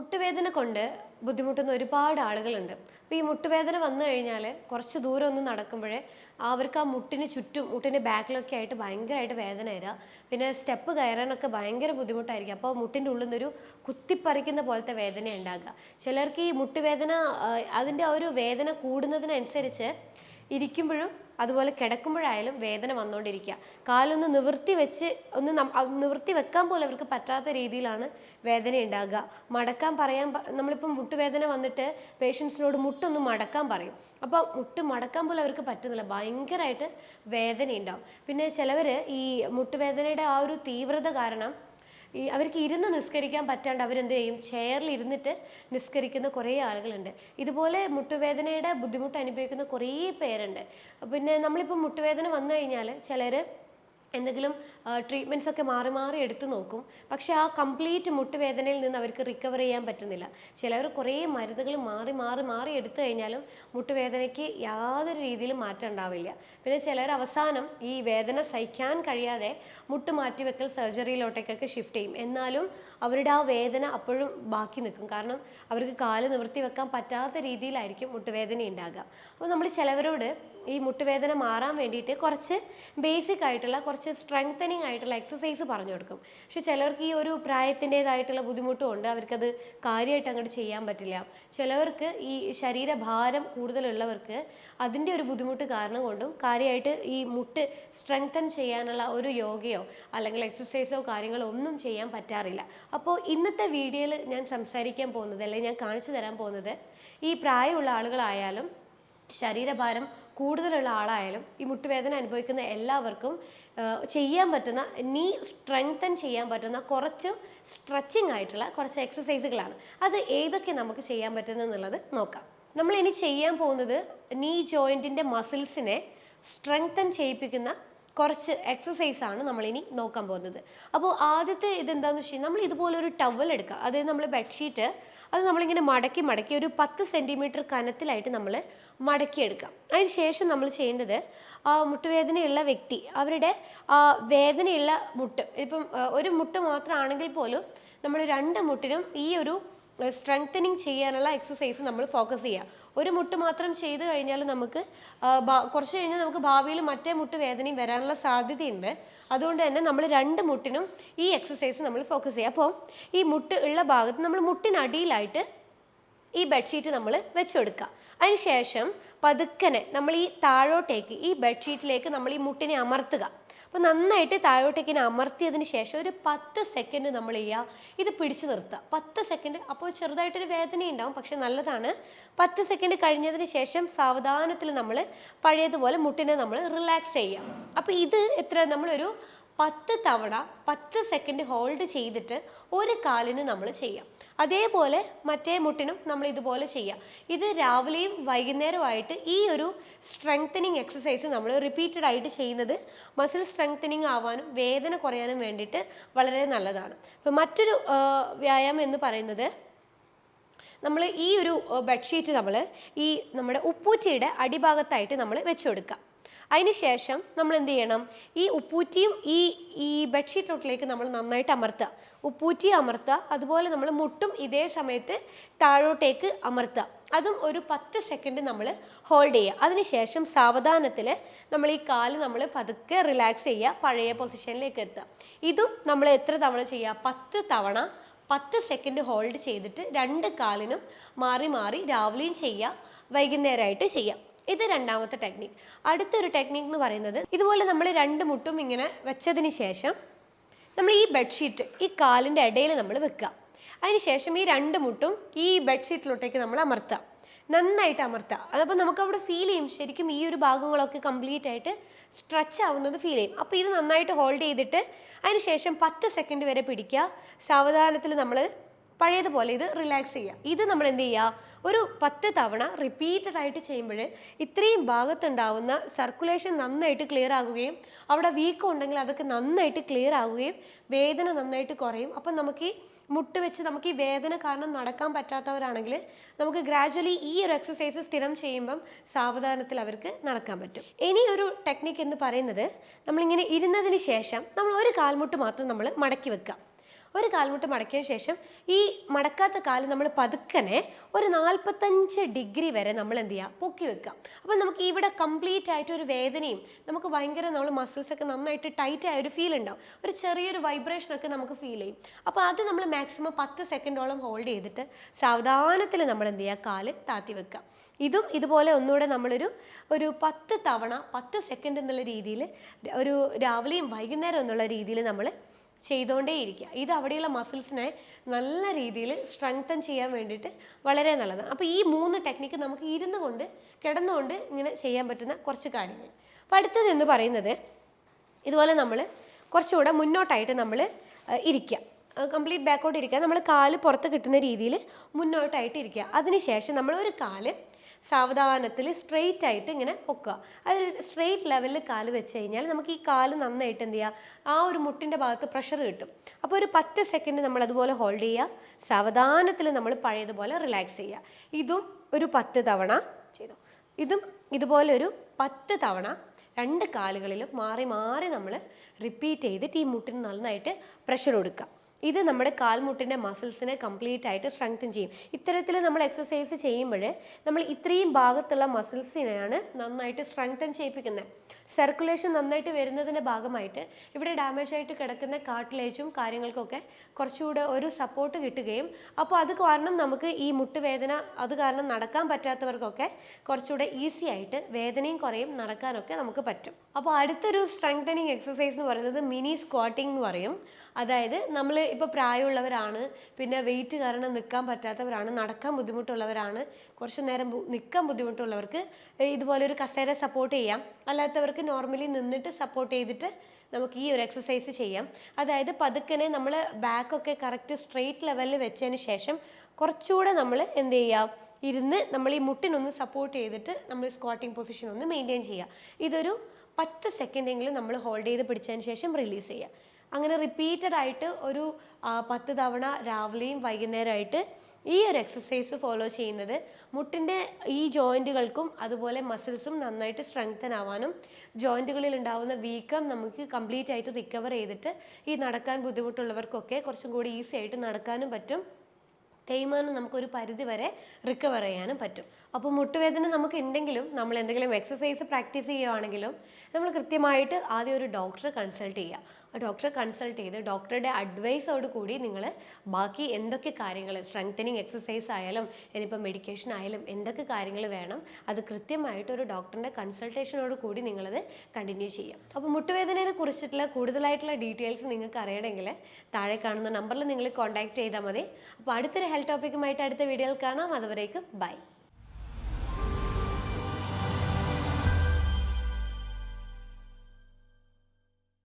മുട്ടുവേദന കൊണ്ട് ബുദ്ധിമുട്ടുന്ന ഒരുപാട് ആളുകളുണ്ട്. അപ്പോൾ ഈ മുട്ടുവേദന വന്നു കഴിഞ്ഞാൽ കുറച്ച് ദൂരം ഒന്ന് നടക്കുമ്പോഴേ അവർക്ക് ആ മുട്ടിന് ചുറ്റും മുട്ടിന്റെ ബാക്കിലൊക്കെ ആയിട്ട് ഭയങ്കരമായിട്ട് വേദന വരിക പിന്നെ സ്റ്റെപ്പ് കയറാനൊക്കെ ഭയങ്കര ബുദ്ധിമുട്ടായിരിക്കും. അപ്പോൾ മുട്ടിന്റെ ഉള്ളിൽ നിന്നൊരു കുത്തിപ്പറിക്കുന്ന പോലത്തെ വേദന ഉണ്ടാകുക ചിലർക്ക് ഈ മുട്ടുവേദന അതിന്റെ ആ ഒരു വേദന കൂടുന്നതിനനുസരിച്ച് ഇരിക്കുമ്പോഴും അതുപോലെ കിടക്കുമ്പോഴായാലും വേദന വന്നുകൊണ്ടിരിക്കുക. കാലൊന്ന് നിവർത്തി വെച്ച് ഒന്ന് നിവർത്തി വെക്കാൻ പോലും അവർക്ക് പറ്റാത്ത രീതിയിലാണ് വേദന ഉണ്ടാകുക. മടക്കാൻ പറയാൻ നമ്മളിപ്പം മുട്ടുവേദന വന്നിട്ട് പേഷ്യൻസിനോട് മുട്ടൊന്ന് മടക്കാൻ പറയും. അപ്പോൾ മുട്ട് മടക്കാൻ പോലും അവർക്ക് പറ്റുന്നില്ല. ഭയങ്കരമായിട്ട് വേദന ഉണ്ടാവും പിന്നെ ചിലവർ ഈ മുട്ടുവേദനയുടെ ആ ഒരു തീവ്രത കാരണം ഈ അവർക്ക് ഇരുന്ന് നിസ്കരിക്കാൻ പറ്റാണ്ട് അവരെന്ത് ചെയ്യും? ചെയറിൽ ഇരുന്നിട്ട് നിസ്കരിക്കുന്ന കുറേ ആളുകളുണ്ട്. ഇതുപോലെ മുട്ടുവേദനയുടെ ബുദ്ധിമുട്ട് അനുഭവിക്കുന്ന കുറേ പേരുണ്ട്. പിന്നെ നമ്മളിപ്പോൾ മുട്ടുവേദന വന്നു കഴിഞ്ഞാൽ ചിലർ എന്തെങ്കിലും ട്രീറ്റ്മെന്റ്സ് ഒക്കെ മാറി മാറി എടുത്തു നോക്കും. പക്ഷേ ആ കംപ്ലീറ്റ് മുട്ടുവേദനയിൽ നിന്ന് അവർക്ക് റിക്കവർ ചെയ്യാൻ പറ്റുന്നില്ല. ചിലവർ കുറേ മരുന്നുകൾ മാറി മാറി മാറി എടുത്തു കഴിഞ്ഞാലും മുട്ടുവേദനയ്ക്ക് യാതൊരു രീതിയിലും മാറ്റം ഉണ്ടാവില്ല. പിന്നെ ചിലർ അവസാനം ഈ വേദന സഹിക്കാൻ കഴിയാതെ മുട്ട് മാറ്റിവെക്കൽ സർജറിയിലോട്ടേക്കൊക്കെ ഷിഫ്റ്റ് ചെയ്യും. എന്നാലും അവരുടെ ആ വേദന അപ്പോഴും ബാക്കി നിൽക്കും. കാരണം അവർക്ക് കാൽ നിവർത്തി വെക്കാൻ പറ്റാത്ത രീതിയിലായിരിക്കും മുട്ടുവേദന ഉണ്ടാകുക അപ്പോൾ നമ്മൾ ചിലവരോട് ഈ മുട്ടുവേദന മാറാൻ വേണ്ടിയിട്ട് കുറച്ച് ബേസിക് ആയിട്ടുള്ള കുറച്ച് സ്ട്രെങ്തനിങ് ആയിട്ടുള്ള എക്സസൈസ് പറഞ്ഞു കൊടുക്കും. പക്ഷെ ചിലർക്ക് ഈ ഒരു പ്രായത്തിന്റെതായിട്ടുള്ള ബുദ്ധിമുട്ടും ഉണ്ട് അവർക്കത് കാര്യമായിട്ട് അങ്ങോട്ട് ചെയ്യാൻ പറ്റില്ല. ചിലവർക്ക് ഈ ശരീരഭാരം കൂടുതലുള്ളവർക്ക് അതിന്റെ ഒരു ബുദ്ധിമുട്ട് കാരണം കൊണ്ടും കാര്യമായിട്ട് ഈ മുട്ട് സ്ട്രെങ്തൻ ചെയ്യാനുള്ള ഒരു യോഗയോ അല്ലെങ്കിൽ എക്സസൈസോ കാര്യങ്ങളോ ഒന്നും ചെയ്യാൻ പറ്റാറില്ല. അപ്പോൾ ഇന്നത്തെ വീഡിയോയിൽ ഞാൻ സംസാരിക്കാൻ പോകുന്നത് അല്ലെങ്കിൽ ഞാൻ കാണിച്ചു തരാൻ പോകുന്നത് ഈ പ്രായമുള്ള ആളുകളായാലും ശരീരഭാരം കൂടുതലുള്ള ആളായാലും ഈ മുട്ടുവേദന അനുഭവിക്കുന്ന എല്ലാവർക്കും ചെയ്യാൻ പറ്റുന്ന നീ സ്ട്രെങ്തൻ ചെയ്യാൻ പറ്റുന്ന കുറച്ച് സ്ട്രെച്ചിങ് ആയിട്ടുള്ള കുറച്ച് എക്സസൈസുകളാണ് അത് ഏതൊക്കെ നമുക്ക് ചെയ്യാൻ പറ്റുന്നത് നോക്കാം. നമ്മൾ ഇനി ചെയ്യാൻ പോകുന്നത് നീ ജോയിന്റിന്റെ മസിൽസിനെ സ്ട്രെങ്തൻ ചെയ്യിപ്പിക്കുന്ന കുറച്ച് എക്സസൈസ് ആണ് നമ്മളിനി നോക്കാൻ പോകുന്നത്. അപ്പോൾ ആദ്യത്തെ ഇതെന്താണെന്ന് വെച്ച് കഴിഞ്ഞാൽ നമ്മൾ ഇതുപോലെ ഒരു ടവൽ എടുക്കുക. അതായത് നമ്മൾ ബെഡ്ഷീറ്റ് അത് നമ്മളിങ്ങനെ മടക്കി മടക്കി ഒരു പത്ത് സെന്റിമീറ്റർ കനത്തിലായിട്ട് നമ്മൾ മടക്കിയെടുക്കാം അതിന് ശേഷം നമ്മൾ ചെയ്യേണ്ടത് ആ മുട്ടുവേദനയുള്ള വ്യക്തി അവരുടെ ആ വേദനയുള്ള മുട്ട് ഇപ്പം ഒരു മുട്ട് മാത്രമാണെങ്കിൽ പോലും നമ്മൾ രണ്ട് മുട്ടിനും ഈ ഒരു സ്ട്രെങ്തനിങ് ചെയ്യാനുള്ള എക്സസൈസ് നമ്മൾ ഫോക്കസ് ചെയ്യുക ഒരു മുട്ട് മാത്രം ചെയ്ത് കഴിഞ്ഞാൽ നമുക്ക് കുറച്ച് കഴിഞ്ഞാൽ നമുക്ക് ഭാവിയിൽ മറ്റേ മുട്ട് വേദനയും വരാനുള്ള സാധ്യതയുണ്ട്. അതുകൊണ്ട് തന്നെ നമ്മൾ രണ്ട് മുട്ടിനും ഈ എക്സസൈസ് നമ്മൾ ഫോക്കസ് ചെയ്യുക അപ്പോൾ ഈ മുട്ട് ഉള്ള ഭാഗത്ത് നമ്മൾ മുട്ടിനടിയിലായിട്ട് ഈ ബെഡ്ഷീറ്റ് നമ്മൾ വെച്ചുകൊടുക്കുക അതിനുശേഷം പതുക്കനെ നമ്മൾ ഈ താഴോട്ടേക്ക് ഈ ബെഡ്ഷീറ്റിലേക്ക് നമ്മൾ ഈ മുട്ടിനെ അമർത്തുക. അപ്പോൾ നന്നായിട്ട് താഴോട്ടേക്ക് ഇങ്ങനെ അമർത്തിയതിന് ശേഷം ഒരു പത്ത് സെക്കൻഡ് നമ്മൾ ചെയ്യുക ഇത് പിടിച്ചു നിർത്തുക പത്ത് സെക്കൻഡ് അപ്പോൾ ചെറുതായിട്ടൊരു വേദന ഉണ്ടാവും പക്ഷെ നല്ലതാണ്. പത്ത് സെക്കൻഡ് കഴിഞ്ഞതിന് ശേഷം സാവധാനത്തിൽ നമ്മൾ പഴയതുപോലെ മുട്ടിനെ നമ്മൾ റിലാക്സ് ചെയ്യുക അപ്പോൾ ഇത് എത്ര നമ്മളൊരു പത്ത് തവണ പത്ത് സെക്കൻഡ് ഹോൾഡ് ചെയ്തിട്ട് ഒരു കാലിന് നമ്മൾ ചെയ്യാം. അതേപോലെ മറ്റേ മുട്ടിനും നമ്മൾ ഇതുപോലെ ചെയ്യാം. ഇത് രാവിലെയും വൈകുന്നേരമായിട്ട് ഈ ഒരു സ്ട്രെങ്തനിങ് എക്സസൈസ് നമ്മൾ റിപ്പീറ്റഡ് ആയിട്ട് ചെയ്യുന്നത് മസിൽ സ്ട്രെങ്തനിങ് ആവാനും വേദന കുറയാനും വേണ്ടിയിട്ട് വളരെ നല്ലതാണ്. അപ്പോൾ മറ്റൊരു വ്യായാമം എന്ന് പറയുന്നത് നമ്മൾ ഈ ഒരു ബെഡ്ഷീറ്റ് നമ്മൾ ഈ നമ്മുടെ ഉപ്പൂറ്റിയുടെ അടിഭാഗത്തായിട്ട് നമ്മൾ വെച്ചു കൊടുക്കുക. അതിന് ശേഷം നമ്മൾ എന്ത് ചെയ്യണം? ഈ ഉപ്പൂറ്റിയും ഈ ഈ ബെഡ്ഷീറ്റ് ബെഡ്ഷീറ്റിലോട്ടിലേക്ക് നമ്മൾ നന്നായിട്ട് അമർത്തുക. ഉപ്പൂറ്റി അമർത്തുക. അതുപോലെ നമ്മൾ മുട്ടും ഇതേ സമയത്ത് താഴോട്ടേക്ക് അമർത്തുക. അതും ഒരു പത്ത് സെക്കൻഡ് നമ്മൾ ഹോൾഡ് ചെയ്യുക. അതിനുശേഷം സാവധാനത്തിൽ നമ്മൾ ഈ കാൽ നമ്മൾ പതുക്കെ റിലാക്സ് ചെയ്യുക. പഴയ പൊസിഷനിലേക്ക് എത്തുക. ഇതും നമ്മൾ എത്ര തവണ ചെയ്യുക? പത്ത് തവണ പത്ത് സെക്കൻഡ് ഹോൾഡ് ചെയ്തിട്ട് രണ്ട് കാലിനും മാറി മാറി രാവിലെയും ചെയ്യുക. വൈകുന്നേരമായിട്ട് ചെയ്യാം ഇത് രണ്ടാമത്തെ ടെക്നിക് അടുത്തൊരു ടെക്നിക് എന്ന് പറയുന്നത് ഇതുപോലെ നമ്മൾ രണ്ട് മുട്ടും ഇങ്ങനെ വെച്ചതിന് ശേഷം നമ്മൾ ഈ ബെഡ്ഷീറ്റ് ഈ കാലിന്റെ ഇടയിൽ നമ്മൾ വെക്കുക. അതിനുശേഷം ഈ രണ്ട് മുട്ടും ഈ ബെഡ്ഷീറ്റിലോട്ടേക്ക് നമ്മൾ അമർത്താം നന്നായിട്ട് അമർത്താം അതപ്പോൾ നമുക്ക് അവിടെ ഫീൽ ചെയ്യും. ശരിക്കും ഈ ഒരു ഭാഗങ്ങളൊക്കെ കംപ്ലീറ്റ് ആയിട്ട് സ്ട്രെച്ച് ആവുന്നത് ഫീൽ ചെയ്യും. അപ്പോൾ ഇത് നന്നായിട്ട് ഹോൾഡ് ചെയ്തിട്ട് അതിനുശേഷം പത്ത് സെക്കൻഡ് വരെ പിടിക്കുക. സാവധാനത്തിൽ നമ്മൾ പഴയതുപോലെ ഇത് റിലാക്സ് ചെയ്യുക ഇത് നമ്മൾ എന്ത് ചെയ്യുക ഒരു പത്ത് തവണ റിപ്പീറ്റഡ് ആയിട്ട് ചെയ്യുമ്പോൾ ഇത്രയും ഭാഗത്തുണ്ടാവുന്ന സർക്കുലേഷൻ നന്നായിട്ട് ക്ലിയർ ആകുകയും അവിടെ വീക്കം ഉണ്ടെങ്കിൽ അതൊക്കെ നന്നായിട്ട് ക്ലിയർ ആകുകയും വേദന നന്നായിട്ട് കുറയും. അപ്പം നമുക്ക് ഈ മുട്ട് വെച്ച് നമുക്ക് ഈ വേദന കാരണം നടക്കാൻ പറ്റാത്തവരാണെങ്കിൽ നമുക്ക് ഗ്രാജ്വലി ഈ ഒരു എക്സസൈസ് സ്ഥിരം ചെയ്യുമ്പം സാവധാനത്തിൽ അവർക്ക് നടക്കാൻ പറ്റും. ഇനി ഒരു ടെക്നിക്ക് എന്ന് പറയുന്നത് നമ്മളിങ്ങനെ ഇരുന്നതിന് ശേഷം നമ്മൾ ഒരു കാൽമുട്ട് മാത്രം നമ്മൾ മടക്കി വെക്കുക. ഒരു കാൽമുട്ട് മടക്കിയ ശേഷം ഈ മടക്കാത്ത കാൽ നമ്മൾ പതുക്കനെ ഒരു നാൽപ്പത്തഞ്ച് ഡിഗ്രി വരെ നമ്മൾ എന്ത് ചെയ്യുക? പൊക്കി വെക്കുക. അപ്പോൾ നമുക്ക് ഇവിടെ കംപ്ലീറ്റ് ആയിട്ട് ഒരു വേദനയും നമുക്ക് ഭയങ്കര നമ്മൾ മസിൽസ് ഒക്കെ നന്നായിട്ട് ടൈറ്റ് ആയ ഒരു ഫീൽ ഉണ്ടാവും. ഒരു ചെറിയൊരു വൈബ്രേഷൻ ഒക്കെ നമുക്ക് ഫീൽ ചെയ്യും. അപ്പോൾ അത് നമ്മൾ മാക്സിമം പത്ത് സെക്കൻഡോളം ഹോൾഡ് ചെയ്തിട്ട് സാവധാനത്തിൽ നമ്മൾ എന്ത് ചെയ്യുക? കാൽ താത്തി വെക്കുക. ഇതും ഇതുപോലെ ഒന്നുകൂടെ നമ്മളൊരു ഒരു പത്ത് തവണ പത്ത് സെക്കൻഡ് എന്നുള്ള രീതിയിൽ ഒരു രാവിലെയും വൈകുന്നേരം എന്നുള്ള രീതിയിൽ നമ്മൾ ചെയ്തുകൊണ്ടേയിരിക്കുക. ഇത് അവിടെയുള്ള മസിൽസിനെ നല്ല രീതിയിൽ സ്ട്രെങ്തൻ ചെയ്യാൻ വേണ്ടിയിട്ട് വളരെ നല്ലതാണ്. അപ്പോൾ ഈ മൂന്ന് ടെക്നിക്ക് നമുക്ക് ഇരുന്നു കൊണ്ട് കിടന്നുകൊണ്ട് ഇങ്ങനെ ചെയ്യാൻ പറ്റുന്ന കുറച്ച് കാര്യങ്ങൾ. അപ്പോൾ അടുത്തത് എന്ന് പറയുന്നത് ഇതുപോലെ നമ്മൾ കുറച്ചുകൂടെ മുന്നോട്ടായിട്ട് നമ്മൾ ഇരിക്കുക. കംപ്ലീറ്റ് ബാക്കോട്ട് ഇരിക്കുക. നമ്മൾ കാൽ പുറത്ത് കിട്ടുന്ന രീതിയിൽ മുന്നോട്ടായിട്ട് ഇരിക്കുക. അതിനുശേഷം നമ്മൾ ഒരു കാൽ സാവധാനത്തിൽ സ്ട്രെയിറ്റ് ആയിട്ട് ഇങ്ങനെ പൊക്കുക. അതൊരു സ്ട്രെയിറ്റ് ലെവലിൽ കാൽ വെച്ച് കഴിഞ്ഞാൽ നമുക്ക് ഈ കാൽ നന്നായിട്ട് എന്ത് ചെയ്യുക ആ ഒരു മുട്ടിന്റെ ഭാഗത്ത് പ്രഷർ കിട്ടും. അപ്പോൾ ഒരു പത്ത് സെക്കൻഡ് നമ്മൾ അതുപോലെ ഹോൾഡ് ചെയ്യുക. സാവധാനത്തിൽ നമ്മൾ പഴയതുപോലെ റിലാക്സ് ചെയ്യുക. ഇതും ഒരു പത്ത് തവണ ചെയ്തു. ഇതും ഇതുപോലെ ഒരു പത്ത് തവണ രണ്ട് കാലുകളിലും മാറി മാറി നമ്മൾ റിപ്പീറ്റ് ചെയ്തിട്ട് ഈ മുട്ടിന് നന്നായിട്ട് പ്രഷർ കൊടുക്കുക. ഇത് നമ്മുടെ കാൽമുട്ടിന്റെ മസിൽസിനെ കംപ്ലീറ്റ് ആയിട്ട് സ്ട്രെങ്തൻ ചെയ്യും. ഇത്തരത്തിൽ നമ്മൾ എക്സസൈസ് ചെയ്യുമ്പോൾ നമ്മൾ ഇത്രയും ഭാഗത്തുള്ള മസിൽസിനെയാണ് നന്നായിട്ട് സ്ട്രെങ്തൻ ചെയ്യിപ്പിക്കുന്നത്. സർക്കുലേഷൻ നന്നായിട്ട് വരുന്നതിന്റെ ഭാഗമായിട്ട് ഇവിടെ ഡാമേജ് ആയിട്ട് കിടക്കുന്ന കാട്ടിലേജും കാര്യങ്ങൾക്കൊക്കെ കുറച്ചുകൂടെ ഒരു സപ്പോർട്ട് കിട്ടുകയും അപ്പോൾ അത് കാരണം നമുക്ക് ഈ മുട്ടുവേദന അത് കാരണം നടക്കാൻ പറ്റാത്തവർക്കൊക്കെ കുറച്ചുകൂടെ ഈസി ആയിട്ട് വേദനയും കുറയും നടക്കാനൊക്കെ നമുക്ക് പറ്റും. അപ്പോൾ അടുത്തൊരു സ്ട്രെങ്തനിങ് എക്സസൈസ് എന്ന് പറയുന്നത് മിനി സ്ക്വാട്ടിംഗ് എന്ന് പറയും. അതായത് നമ്മൾ ഇപ്പോൾ പ്രായമുള്ളവരാണ് പിന്നെ വെയിറ്റ് കാരണം നിൽക്കാൻ പറ്റാത്തവരാണ് നടക്കാൻ ബുദ്ധിമുട്ടുള്ളവരാണ്. കുറച്ച് നേരം നിൽക്കാൻ ബുദ്ധിമുട്ടുള്ളവർക്ക് ഇതുപോലെ ഒരു കസേര സപ്പോർട്ട് ചെയ്യാം. അല്ലാത്തവർക്ക് നോർമലി നിന്നിട്ട് സപ്പോർട്ട് ചെയ്തിട്ട് നമുക്ക് ഈ ഒരു എക്സസൈസ് ചെയ്യാം. അതായത് പതുക്കനെ നമ്മൾ ബാക്കൊക്കെ കറക്റ്റ് സ്ട്രെയിറ്റ് ലെവലിൽ വെച്ചതിന് ശേഷം കുറച്ചുകൂടെ നമ്മൾ എന്ത് ചെയ്യുക ഇരുന്ന് നമ്മൾ ഈ മുട്ടിനൊന്ന് സപ്പോർട്ട് ചെയ്തിട്ട് നമ്മൾ സ്ക്വാട്ടിംഗ് പൊസിഷൻ ഒന്ന് മെയിന്റെയിൻ ചെയ്യുക ഇതൊരു പത്ത് സെക്കൻഡെങ്കിലും നമ്മൾ ഹോൾഡ് ചെയ്ത് പിടിച്ചതിന് ശേഷം റിലീസ് ചെയ്യുക അങ്ങനെ റിപ്പീറ്റഡ് ആയിട്ട് ഒരു പത്ത് തവണ രാവിലെയും വൈകുന്നേരമായിട്ട് ഈ ഒരു എക്സസൈസ് ഫോളോ ചെയ്യുന്നത്. മുട്ടിന്റെ ഈ ജോയിന്റുകൾക്കും അതുപോലെ മസിൽസും നന്നായിട്ട് സ്ട്രെങ്തൻ ആവാനും ജോയിന്റുകളിൽ ഉണ്ടാവുന്ന വീക്കം നമുക്ക് കംപ്ലീറ്റ് ആയിട്ട് റിക്കവർ ചെയ്തിട്ട് ഈ നടക്കാൻ ബുദ്ധിമുട്ടുള്ളവർക്കൊക്കെ കുറച്ചും കൂടി ഈസി ആയിട്ട് നടക്കാനും പറ്റും. തേയ്മാനം നമുക്കൊരു പരിധി വരെ റിക്കവർ ചെയ്യാനും പറ്റും. അപ്പോൾ മുട്ടുവേദന നമുക്ക് ഉണ്ടെങ്കിലും നമ്മൾ എന്തെങ്കിലും എക്സസൈസ് പ്രാക്ടീസ് ചെയ്യുകയാണെങ്കിലും നമ്മൾ കൃത്യമായിട്ട് ആദ്യം ഒരു ഡോക്ടറെ കൺസൾട്ട് ചെയ്യുക. ഡോക്ടറെ കൺസൾട്ട് ചെയ്ത് ഡോക്ടറുടെ അഡ്വൈസോട് കൂടി നിങ്ങൾ ബാക്കി എന്തൊക്കെ കാര്യങ്ങൾ സ്ട്രെങ്തനിങ് എക്സസൈസ് ആയാലും ഇനിയിപ്പോൾ മെഡിക്കേഷൻ ആയാലും എന്തൊക്കെ കാര്യങ്ങൾ വേണം അത് കൃത്യമായിട്ട് ഒരു ഡോക്ടറിന്റെ കൺസൾട്ടേഷനോട് കൂടി നിങ്ങളത് കണ്ടിന്യൂ ചെയ്യാം അപ്പോൾ മുട്ടുവേദനയെ കുറിച്ചിട്ടുള്ള കൂടുതലായിട്ടുള്ള ഡീറ്റെയിൽസ് നിങ്ങൾക്ക് അറിയണമെങ്കിൽ താഴെ കാണുന്ന നമ്പറിൽ നിങ്ങൾ കോൺടാക്ട് ചെയ്താൽ മതി. അപ്പോൾ അടുത്തൊരു ഹെൽത്ത് ടോപ്പിക്കുമായിട്ട് അടുത്ത വീഡിയോയിൽ കാണാം. അതുവരേക്കും ബൈ